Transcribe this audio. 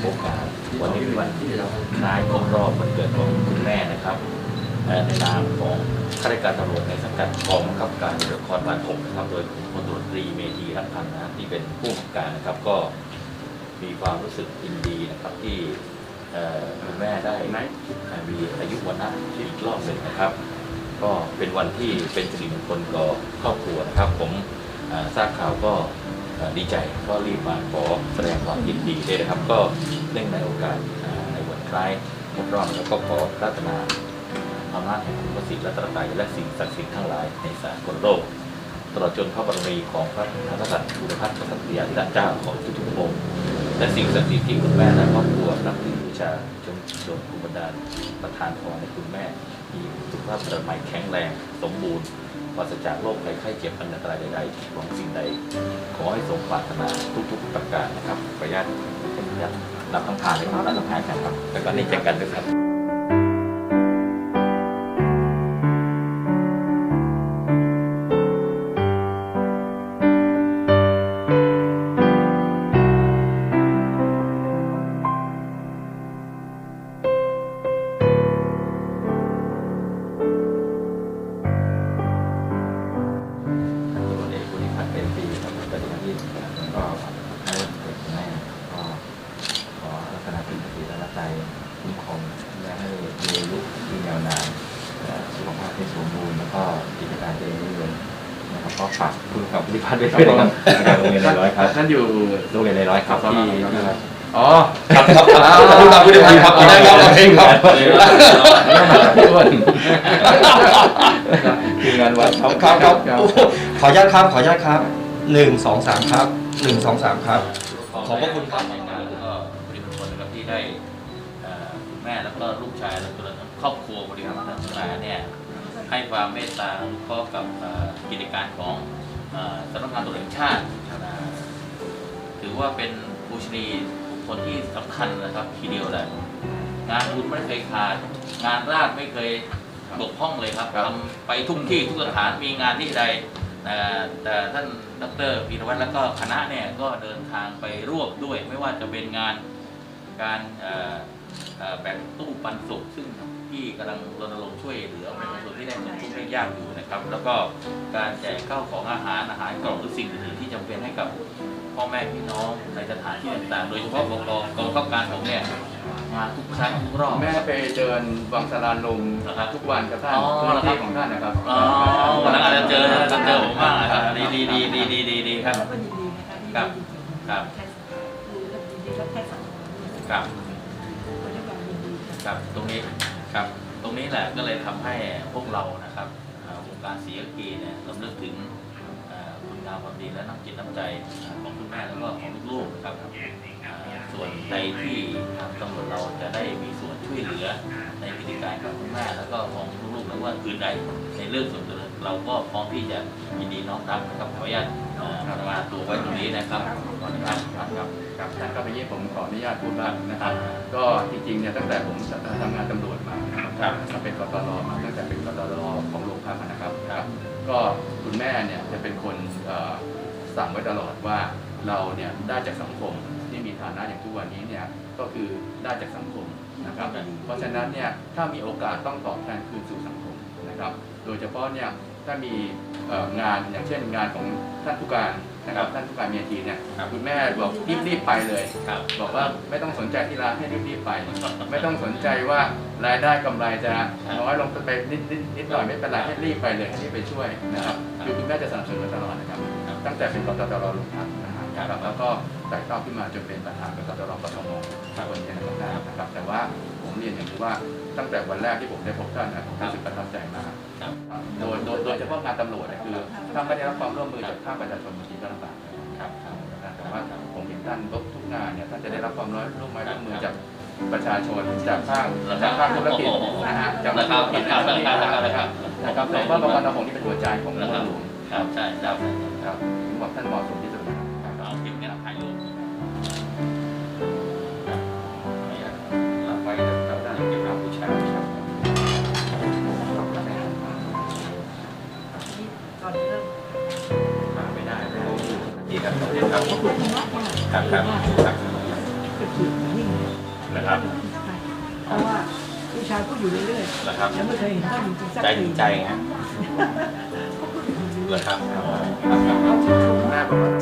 โอกาสวันนี้เป็นวันคล้ายครบรอบวันเกิดของคุณแม่นะครับในนามของข้าราชการตำรวจในสังกัดกองบังคับการละครบาลหกนะครับโดยพลตำรวจตรีเมธีรักพันธ์นะที่เป็นผู้กำกัการนะครับก็มีความรู้สึกยินดีนะครับที่คุณแม่ได้มีอายุวันะอีกรอบหนึ่งนะครับ ก็เป็นวันที่เป็นสิริมงคลก่อครอบครัวนะครับ ผมทราบข่าวก็ ดีใจก็รีบมาขอแสดงความยินดีด้วยนะครับ ก็เนื่องในโอกาสในวันคล้ายครบรอบแล้วก็ขอรัตนาอำนาจแห่งคุณพระศรีรัตนตรัยและสิ่งศักดิ์สิทธิ์ทั้งหลายในสากลโลก ตลอดจนพระบารมีของพระมหากษัตริย์บุรพกษัตริยาธิราชเจ้าของทุกๆพระองค์และสิ่งศักดิ์สิทธิ์ที่คุณแม่และครอบครัวนับถือบูชาจงโดนคุณบันดาลประทานพรให้คุณแม่ มีสุขภาพสมัยแข็งแรง สมบูรณ์ปราศจากโรคภัยไข้เจ็บอันตรายใดๆหวังสิ่งใด ขอให้สมปรารถนาทุกๆประการนะครับขออนุญาตขออนุญาตรับคำทานเลยครับรับคำทานกันครับแล้วก็นี่แจกกันด้วยครับ นานและสุขภาพที่สมบูรณ์แล้วก็กิจการเจริญรุ่งเรืองนะครับก็ฝากคุณกับบุริพัฒน์ด้วยนะครับโรงเรียนในร้อยครับท่านอยู่โรงเรียนในร้อยครับที่ที่ครับอ๋อครับครับครับคุณกับบุริพัฒน์ครับได้ครับโอเคครับแล้วมาจากพี่อ้วนทีมงานวัดครับครับครับโอ้โหขออนุญาตครับขออนุญาตครับหนึ่งสองสามครับหนึ่งสองสามครับ ขอบพระคุณครับในงานแล้วก็บริษัทนะครับที่ได้เอ่อคุณแม่แล้วก็ลูกชายแล้วก็ค รอบครัวบริหารทั้งหลายเนี่ยให้ความเมตตาอนุเคราะห์กับเอ่อกิจการของเอ่อสำนักงานตำรวจแห่งชาตินะถือว่าเป็นบูชนีบุคคลที่สำคัญนะครับทีเดียวแหละงานบุญไม่เคยขาด งานราชไม่เคยบกพร่องเลยครับครับทำไปทุกที่ทุกสถานมีงานที่ใดแต่แต่ท่านดรพีรวัตรแล้วก็คณะเนี่ยก็เดินทางไปร่วมด้วย ไม่ว่าจะเป็นงาน การเอ่อเอ่อแบ่งตู้ปันสุขซึ่งที่กำลังรณรงค์ช่วยเหลือประชาชนที่ได้เงินทุกข์ได้ยากอยู่นะครับ แล้วก็การแจกข้าวของอาหารอาหารกล่องหรือสิ่งอื่นๆที่จำเป็นให้กับพ่อแม่พี่น้องในสถานที่ต่างๆ โดยเฉพาะกองกองกองข้าการผมเนี่ยมาทุกครั้งทุกรอบแม่ไปเดินวังสารานลมนะครับทุกวันกับท่านอ๋อพื้นเหรอครัที่บของท่านนะครับอ๋อวันนั้นอาจจะเจอจะเจอผมบ้างนะครับดีดีดีดีดีดีดีครับก็ยินดีนะคะที่ครับได้ครับ คมครับก็ด้วยความยินดีค่ะครับตรงนี้ครับ ตรงนี้แหละก็เลยทำให้พวกเรานะครับเอ่อวงการศรียกีเนี่ยลำลึกถึงเอ่อคุณงามความดีและน้ำจิตน้ำใจของคุณแม่แล้วก็ของลูกๆนะครับเอ่อส่วนใดที่ทางตำรวจเราจะได้มีส่วนช่วยเหลือในกิจการของคุณแม่แล้วก็ของลูกๆแล้วว่าอื่นใดในเรื่องส่วนตัว เราก็พร้อมที่จะยินดีน้อมรับนะครับขออนุญาตเอ่อมาตัวไว้ตรงนี้นะครับขออนุญาตครับครับครับท่านครับเมื่อกี้ผมขออนุญาตพูดบ้างนะครับ ก็จริงๆเนี่ยตั้งแต่ผมทำงานตำรวจมานะครับครับก็เป็นกตรมาตั้งแต่เป็นกตรของโรงพักนะครับครับ ก็คุณแม่เนี่ยจะเป็นคนเอ่อสั่งไว้ตลอดว่าเราเนี่ยได้จากสังคมที่มีฐานะอย่างทุกวันนี้เนี่ยก็คือได้จากสังคมนะครับ เพราะฉะนั้นเนี่ยถ้ามีโอกาสต้องตอบแทนคืนสู่สังคมนะครับ โดยเฉพาะเนี่ย ถ้ามีเอ่องานอย่างเช่นงานของท่านผู้การนะครับท่านผู้การเมียทีเนี่ยครับคุณแม่บอกรีบๆไปเลยครับบอกว่าไม่ต้องสนใจที่ร้านให้รีบๆไป ไม่ต้องสนใจว่ารายได้กำไรจะน้อยลงไปนิดนิดนิดหน่อยไม่เป็นไรให้รีบไปเลยให้รีบไปช่วยนะครับคือคุณแม่จะสนับสนุนมาตลอดนะครับ ตั้งแต่เป็นกตตรลุงพักนะครับแล้วก็ไต่เต้าขึ้นมาจนเป็นประธานกตตรกทมคนนี้นะครับแต่ว่าผมเรียนอย่างนี้ว่าตั้งแต่วันแรกที่ผมได้พบท่านนะผมรู้สึกประทับใจมากครับโดยโดยโดยเฉพาะงานตำรวจเนี่ยคือถ้าไม่ได้รับความร่วมมือจากภาคประชาชนบางทีก็ลำบากครับครับแต่ว่าผมเห็นท่านทุกงานเนี่ยท่านจะได้รับความร่วมมือร่วมมือจากประชาชนจากภาคจากภาคธุรกิจนะฮะจากภาคธุรกิจนะครับนะครับนะครับแต่ว่าบางวันเราคงที่เป็นหัวใจของเมืองหลวงครับใช่ครับครับผมบอกท่านเหมาะสมที่สุด คุณมากค่ะครับครับครับนะครับคเพราะว่าผู้ชายพูดอยู่เรื่อยเหรอครับๆยังไม่เคยเห็นเขาจริงๆสักใจทีถึงใจไงเขาพูดอยู่เหรอครับเรื่อยครับครับๆเขาพูดถูกแม่บอกว่า